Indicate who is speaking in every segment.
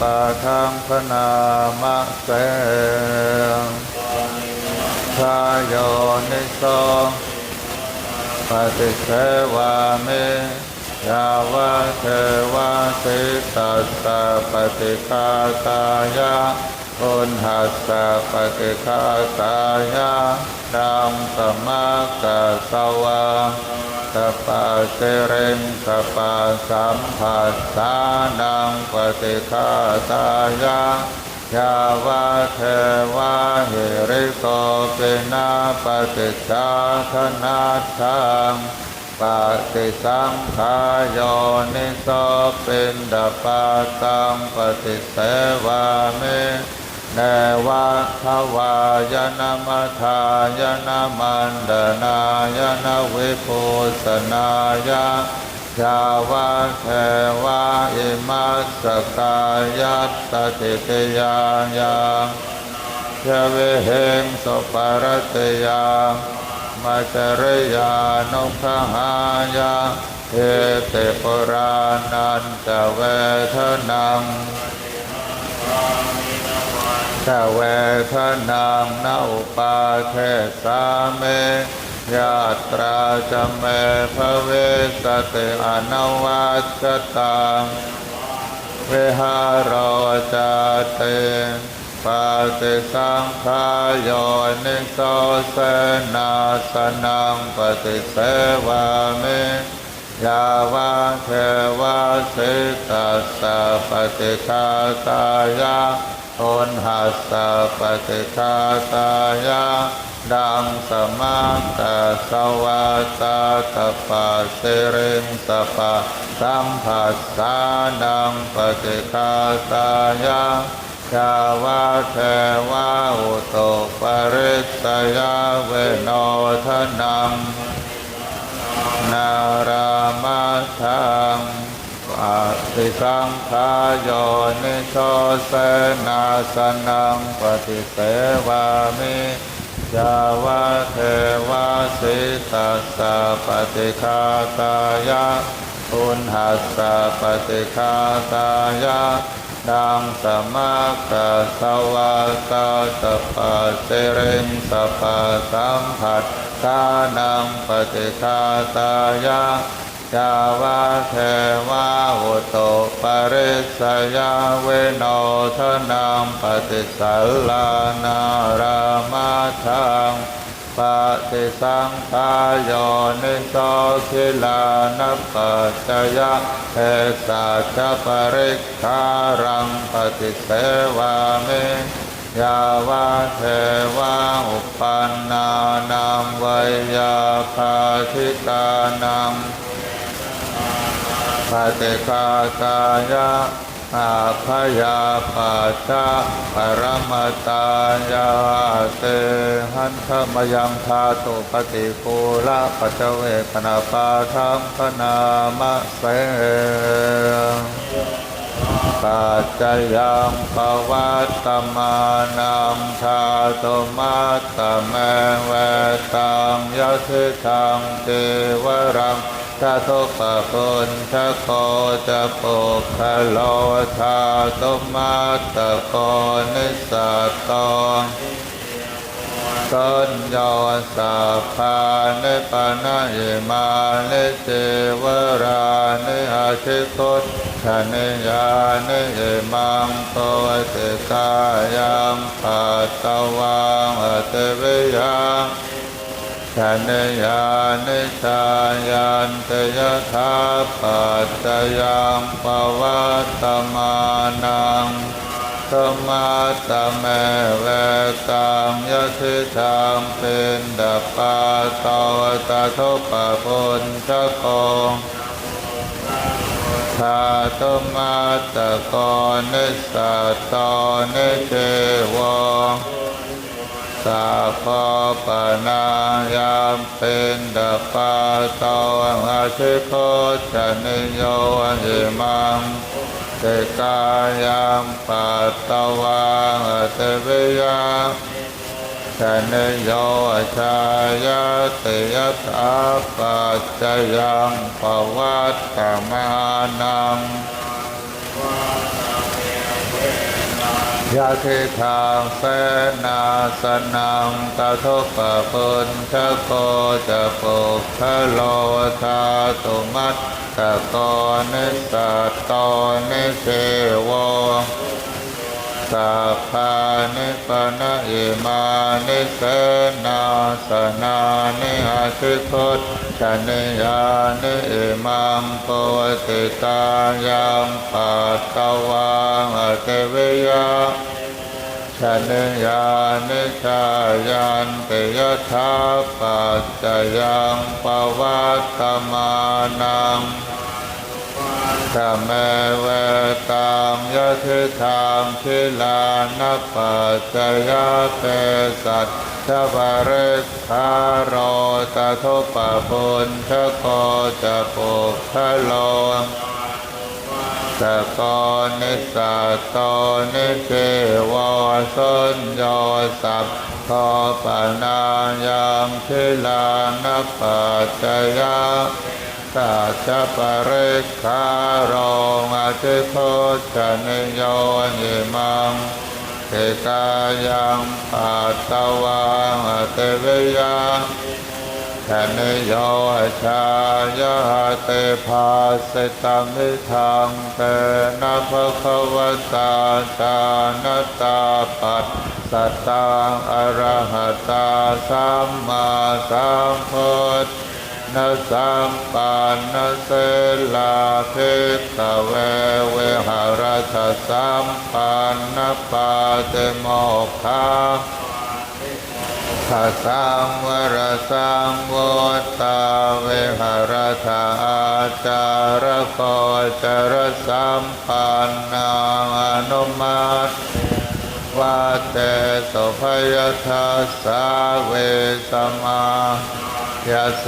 Speaker 1: ปะทังพนามะเสทายโยนิโสปฏิเสวามิยาวะเทวะสิตัสสะปฏิคาตายะอุณหัสสะปฏิคาตายะดังสมัคกะสวะ สปะเสเรงสปะสัมผัสสานังปฏิคาตายะยาวะเทวะหิริโกปินาปฏิจาคนาทังปฏิสังขายนิโสปินดาปาตังปฏิเสวาเม นวะทวายนามัทายนามันดนายนาวิปุสนายะยาวะเทวะอิมัสสกายัตตติกยายังยเวเหงสุปารตยามัจรยานุขหายาเอเตปุรานันจะเวทนัง สเวทนังนาอุปาเทสาเมยาตราจเมภเวสติอนวัชตังเวหารจเตปาติสังขายนิโสเสนาสนังปฏิเสวามิยาวะเทวะสิตัสสะปฏิคาตายะ อุณหัสสะปฏิคาตายะดังสมังกะสวาตาตปะเสริงสปะสัมผัสสานังปฏิคาตายะชาวะเทวะอุโตปริสยาเวโนทนังนารามาทัง ปฏิสังขายโยนิโชเสนาสนังปฏิเสวามิยาวะเทวะสิตัสสะปฏิคาตายะอุณหัสสะปฏิคาตายะดังสมัคกะสวาตาสปะเสเรงสปะสัมผัสสานังปฏิคาตายะาวะเทวะอุโตปริสยาเวโนทนังปฏิสัลลานารามาทังปฏิสังขายนิโสคิลานัปปัจจยะเทสัจปริกขารังปฏิเสวามิยาวะเทวะอุปันนานังวยาคาธิกานัง ฏิคาตายะอาพยาปัจจาปรมตายาเตหันธมยังธาตุปฏิปูละปัจเจเวคณาปาทังพนามะเสปัจจยังปวัตตมานังชาตุมาตตะแมเวตังยะทิทังเทวรัง ทะทุปะปุญทะโคจะปุกขะโลธาตุมาตะโกนิสัตตงสัญญาสัพานิปนะอิมานิเจวรานิอาชิคุตชนิยานิอิมังโตติกายังปัตตวังอติวิยัง ชนยานิชายันตยถาปัจจยังปวัตตมานังสมาตเมเวตังยทิทังเป็นดาปาตวตาทุปะปุญชะโกชาตุมาตะโกนิสัตตนิเทวง สาพปนายามเป็นดาปาตวังอาชิโคชนิโยหิมังเตกายามปัตตวังเตวิยาชนิโยชายาเตยถาปัจจยังปวัตตมานัง ยาทิทางเสนาสนังตทปะปุนทะโกจะปุกขโลธาตุมัตตะกนิสัตตนิเสว สัพพานิปนะอิมานิเสนาสนานิอาทิคุตชนิยานิอิมังปวติตายังปัตตวังอเตวิยาชนิยานิชายันติยถาปัจจยังปวัตตมานัง สมเมเวตังยะทิทางคิลานปัจจยเปสัตชะเรสคารตะทุปะปุญชะโกจะปุกขโลสกรนิสัตโตนิเกวาสนโยสัพพอปนายังคิลานปัจจยา สัจจปริกขาโรงอาทิโคชนิโยนิมังเทกายังปัตตวังอเตวิยาชนโยชายาเตภาสิตังนิทังเตนะภะคะวะตาชานตาปัสสตังอรหัตตาสัมมาสัมพุทธ นะสัมปันนะเสลาภิกขเวเวหารทสัมปันนะปาเตโมกขาข้าสังวรสังโวตาเวหรธาอาจารโกจรสัมปันนาอนุมัติวาเตสุภยทัสสาเวสมา ยาเส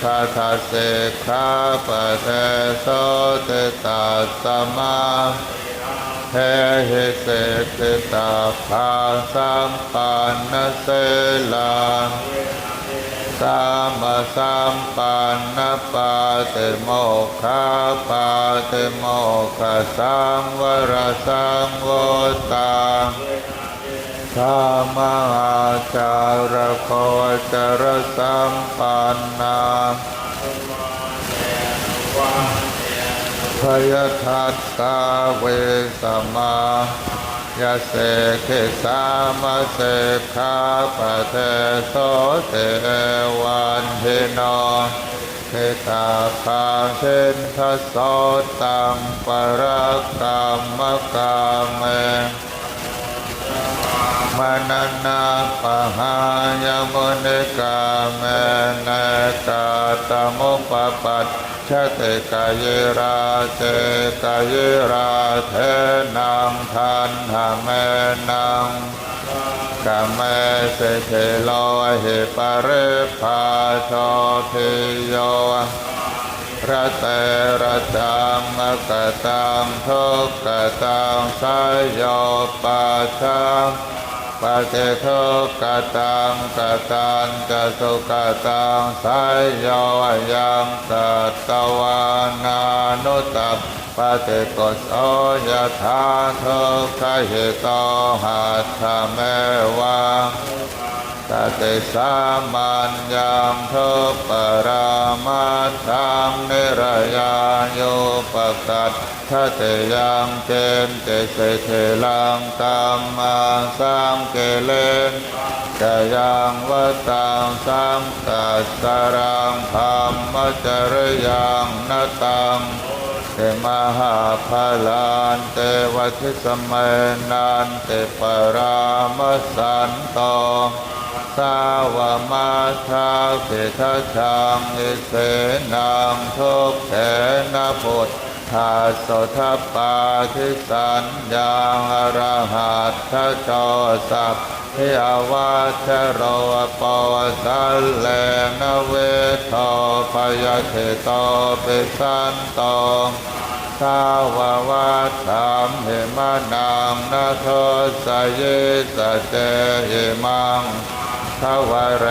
Speaker 1: ขาทาเสขาปะเทโสเตตัสมาเทหิเสตตาภาสัมปันนเสลาสัมาสัมปันนปาเตโมกาปาเตโมกขสังวรสังโวตาสัมาจารโคจรสัมปันนาพยทัสสาเวสมายาเสเขสามาเสขาปะเทโสเตวันเทนอเทตาคาเชนทโสตังปรกรรมกามเมม นันนาปะหายมุนิกาเมนกาตมุปปัตชะเตกายราเจกายราเทนังทันหเมนังกาเมเสเทโลหิปะเรภาโชทิโยพระเตระจังมกะตังทุกะตังสายโยปัชชัง ปะเจทุกขะตังกตังจะสุกตังสายโยยังสัตตวานานุตัปปะเจกสโอยะธาทุกขะหิโตหัตถเมวะ ตติสามัญญังทุปรามาทังนิรยาโยปกัตถะเตยังเจนเตเสเทลังตัมมังสังเกเลนจะยังวัตังสังกัสสรังธรรมจริยังนตังเตมหาพลานเตวัทิสมเมนันเตปรามสันโต สาวมาทาเสทชังอิเสนังทุกเขนพุทธาโสทปาทิสัญญาอรหัตถจสัพพิอวัชโรปวสัลเลนเวทโทปยเทโตปิสันโตสาววัตถามเหมานังนาทสเยสเจเหมัง ทวเร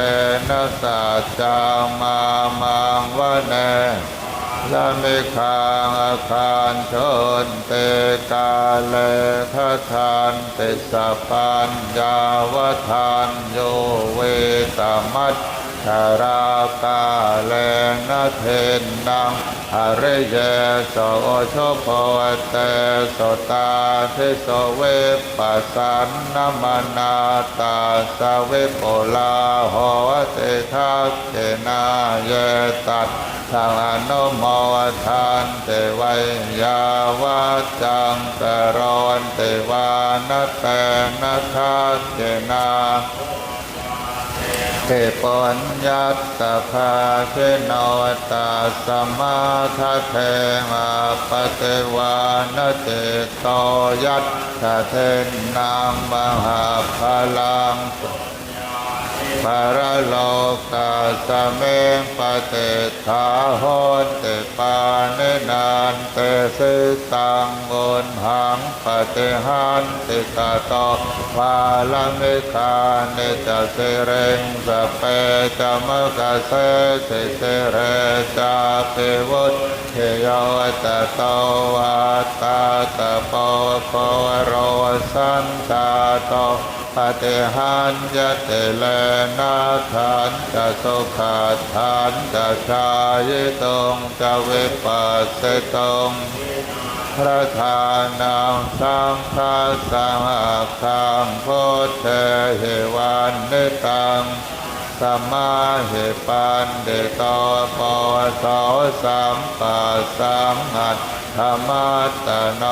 Speaker 1: นะสัจจามามังวะเนละเมฆางอาคารชนเตกาเลทะทานเตสะปัญญาวทานโยเวตมัต ชาราคาเลนะเทนนังอริเยโสโชโพเตโสตาเทโสเวปัสสันนมนาตาสเวโปลาโหเตทักเกนาเยตัสทางอนุโมทานเตวัยยาวัจจังกรอนเตวานเตนะคาเจนา เทปัญญัตตภาเทนตาสมาทะเทมาปเทวานเตโตยัตตาเทนนางมหาพลัง ปารโลกาสเมงปเตทาหนเตปาเนนานเตสิตังโอนหังปเตหันเตตาโตวาลเมคาเนจเสเรงสเปจมกเสเสเสเรจาเปวุตเทโยตโตวาตาตะโปโพโรสันตาโต ปฏิหันยะเตเลนาทานจะสุขาทานจะชายตงจะวิปัสสตงพระทานังสังฆาสังฆังโพเทเหวันเนตังสัมมาเหปันเดตโตปโสสัมปัสสัมหัต ธรรมัตโน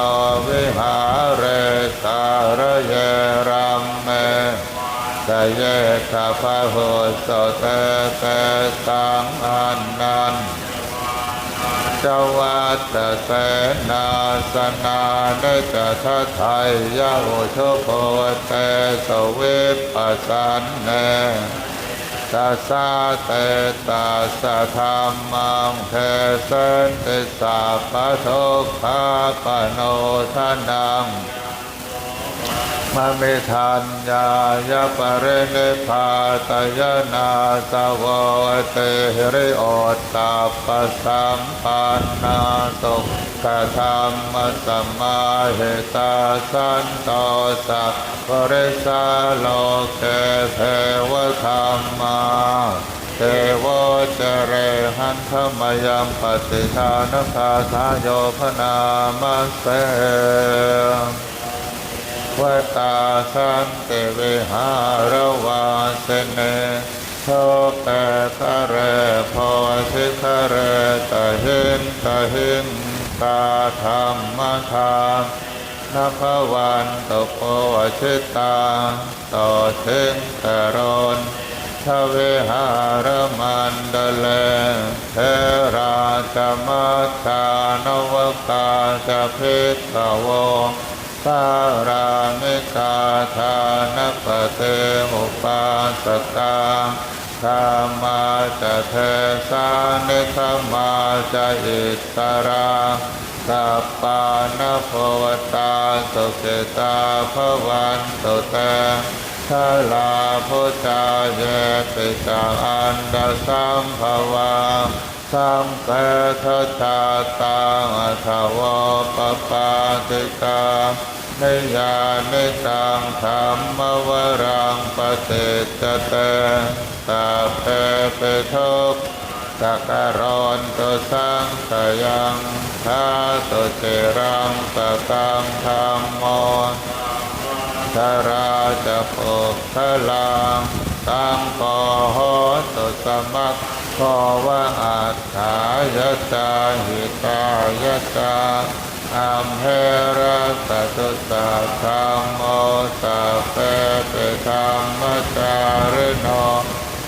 Speaker 1: วิหารเรสารเยรัมเมสเยขะพโหสเตเตสังอันนันจวัตตเสนาสนาเนจทัไทยยะโอชโพเตสเวปปัสสันเน ตัสสะเตตัสสะธรรมังเทเสนติสัพพะทุกขะปโนทานัง มะเมทัญญายะปะเรเนพาตยนาสาวเตหริโอตตาปะสัมปันนาสุขธรรมสัมมาเหตาสันโตสัพปริสาโลเกเทวธรรมาเทวเจเรหันธมยัมปฏิทานคาทายโยพนามเส วตาสันเตเวหารวาสเนโทเปคะเรโพสิคะเรตะหินตะหินตาธรรมธามนภวันตโพชิตาต่อถึงตะรนทเวหารมันดเลเทราจมัตตานวกาจะพิกขวง ปารามิกาทานปเตอุปาสกาธรรมาจะเทสานิธรรมาจะอิสราสัปปานภวตาสุขิตาภวันตุเตทาลาพุทธาเยติจาอันดาสัมภวา สัมเกทชาตังอทวปปาติกานิยานิตังธรรมวรังปฏิจเตตาเพเปทุกสัการอนตุสังขยังทาตุเจรังสตังธรรมโมทาราจะปกทลังตังกอโหตุสมัค ขอว่าอัฏฐายะจาหิตายะจาอัมเหระสะตุสัทธัมโมสัพเพเปธรรมจาริโน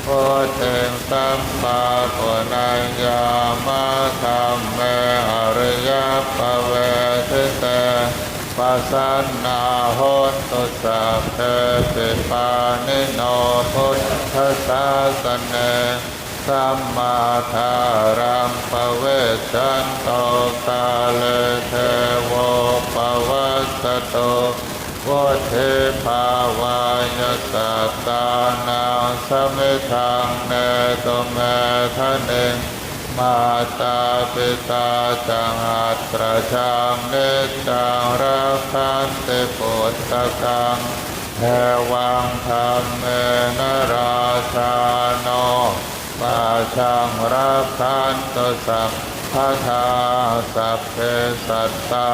Speaker 1: โพเทงสัมมาปนัญญามาธรรมเมอริยปเวทเตปัสสนาโหนตุสัพเพปิปานิโนพุทธศาสเน สัมมาทารัมปเวชันโตกาเลเทวปวัสโตวุฒิภาวายสัตตานังสมิทังเนตุเมทะเนมาตาปิตาจังอัตตราชังเนจังรักขันติปุตตะกังเทวังธรรมเมนราชาโน ปาชังรักขันตสัพพะทาสัพเพสัตตา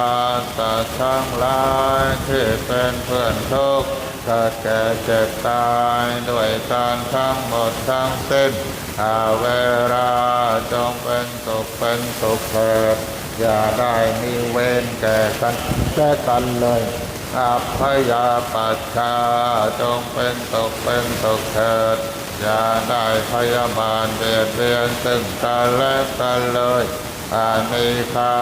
Speaker 1: สัตทั้งหลายที่เป็นเพื่อนทุกข์เกิดแก่เจ็บตายด้วยการทั้งหมดทั้งสิ้นอาเวราจงเป็นสุขเป็นสุขเถิดอย่าได้มีเวรแก่กันแก่กันเลยอัพยาปัชชาจงเป็นสุขเป็นสุขเถิด อย่าได้พยาบาลเบียดเบียนซึ่งกันและกันเลยอานิคา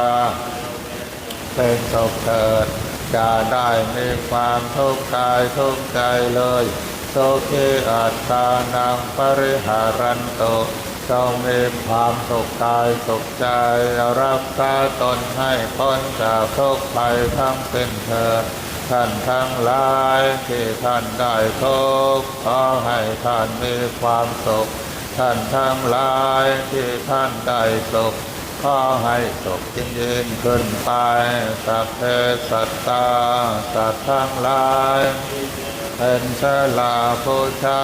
Speaker 1: เป็นสุขเถิดจะได้มีความทุกข์กายทุกข์ใจเลยโสขีอัตตานังปริหารันตุจงมีความสุขกายสุขใจรักษาตนให้พ้นจากทุกข์ภัยทั้งสิ้นเถิด ท่านทั้งหลายที่ท่านได้ทุกข์ขอให้ท่านมีความสุข ท่านทั้งหลายที่ท่านได้สุขขอให้สุขยิ่งยิ่งขึ้นไปสัพเพสัตตาสัตว์ทั้งหลายเป็นชลาผู้ชา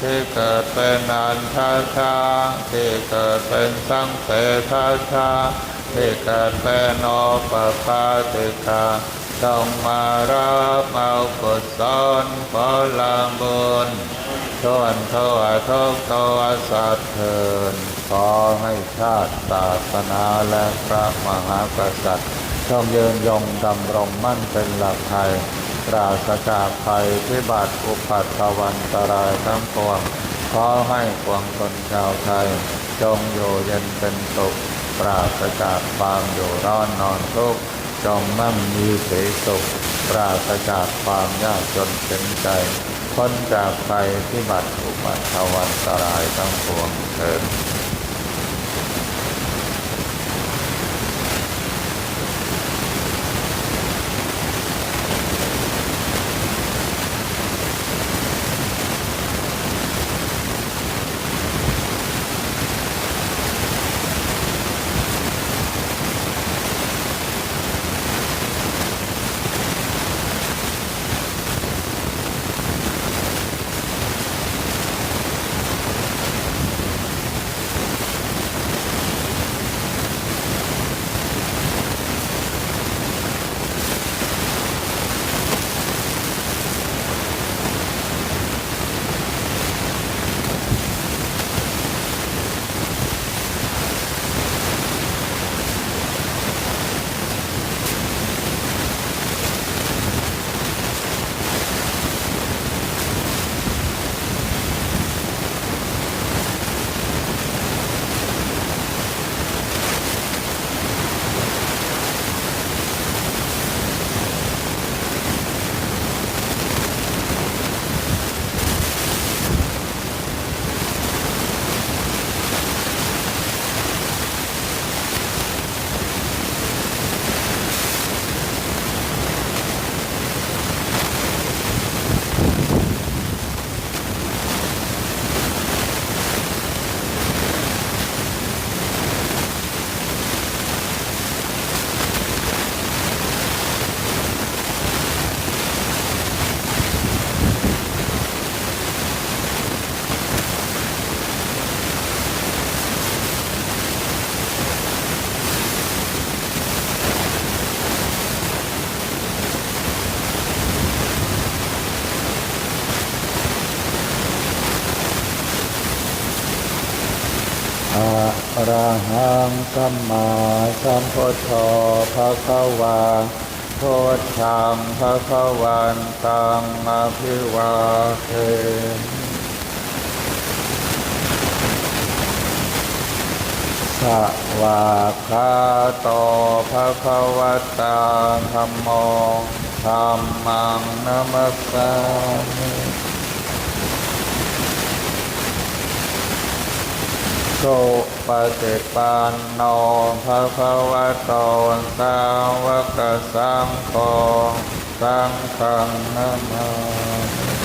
Speaker 1: ที่เกิดเป็นอันทาชาที่เกิดเป็นสังเสทาชาที่เกิดเป็นโอปปาติกา จงมารับเอากุศลผลบุญชวนทั่วทุกตัวสัตว์เถิดขอให้ชาติศาสนาและพระมหากษัตริย์จงยืนยงดำรงมั่นเป็นหลักไทยปราศจากภัยพิบัติอุปัตตวันตรายทั้งปวงขอให้ปวงชนชาวไทย จงอยู่เย็นเป็นสุขปราศจากความอยู่ร้อนนอนทุกข์ จงมั่งมีสีสุขปราศจากความยากจนเป็นใจพ้นจากภัยพิบัติอุปัติวันตรายทั้งปวงเถิด ระหังสัมมาสัมพุทโธภะคะวาพุทธังภะคะวันตังอภิวาเทสวากขาโตภะคะวะตาธัมโมธัมมังนัมสสามิ สุปฏิปันโนภะคะวะโตสาวกสังโฆสังฆนามามิ